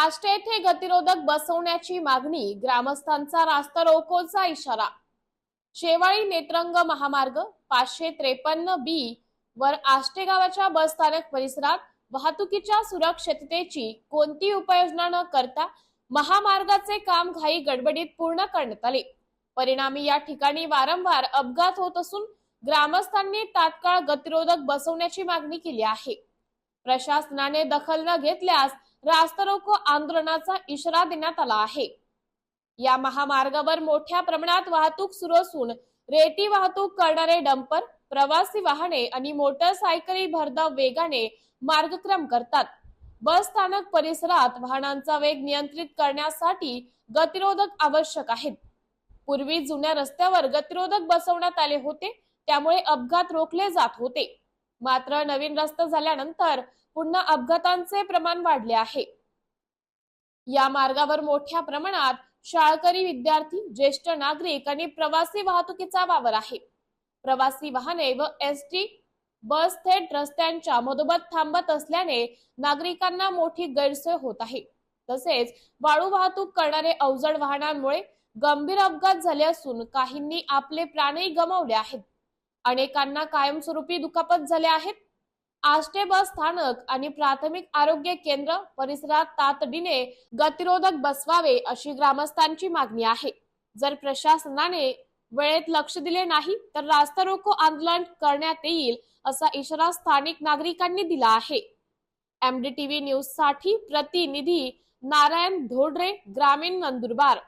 आष्टे येथे गतिरोधक बसवण्याची मागणी ग्रामस्थांचा रास्ता रोकोचा इशारा. शेवाळी नेत्रंग महामार्ग पाचशे त्रेपन्न बी वर आष्टे गावाच्या बस स्थानक परिसरात वाहतुकीच्या सुरक्षिततेची कोणती उपाययोजना न करता महामार्गाचे काम घाई गडबडीत पूर्ण करण्यात आले. परिणामी या ठिकाणी वारंवार अपघात होत असून ग्रामस्थांनी तात्काळ गतिरोधक बसवण्याची मागणी केली आहे. प्रशासनाने दखल न घेतल्यास रास्ता रोको आंदोलनाचा इशारा देण्यात आला आहे. या महामार्गावर मोठ्या प्रमाणात वाहतूक सुरू असून रेती वाहतूक करणारे डंपर प्रवासी वाहने आणि मोटरसायकली भरधाव वेगाने मार्गक्रम करतात. बस स्थानक परिसरात वाहनांचा वेग नियंत्रित करण्यासाठी गतिरोधक आवश्यक आहेत. पूर्वी जुन्या रस्त्यावर गतिरोधक बसवण्यात आले होते त्यामुळे अपघात रोखले जात होते. मात्र नवीन रस्ता झाल्यानंतर पुन्हा अपघातांचे प्रमाण वाढले आहे. या मार्गावर मोठ्या प्रमाणात शाळकरी विद्यार्थी ज्येष्ठ नागरिक आणि प्रवासी वाहतुकीचा वावर आहे. प्रवासी वाहने व एस टी बस थेट रस्त्यांच्या मधोमध थांबत असल्याने नागरिकांना मोठी गैरसोय होत आहे. तसेच वाळू वाहतूक करणारे अवजड वाहनांमुळे गंभीर अपघात झाले असून काहींनी आपले प्राणही गमावले आहेत. अनेकांना कायमस्वरूपी दुखापत झाले आहेत. आष्टे बस स्थानक आणि प्राथमिक आरोग्य केंद्र परिसरात तातडीने गतिरोधक बसवावे अशी ग्रामस्थांची मागणी आहे. जर प्रशासनाने वेळेत लक्ष दिले नाही तर रास्ता रोको आंदोलन करण्यात येईल असा इशारा स्थानिक नागरिकांनी दिला आहे. एमडीटीव्ही न्यूजसाठी प्रतिनिधी नारायण धोडरे ग्रामीण नंदुरबार.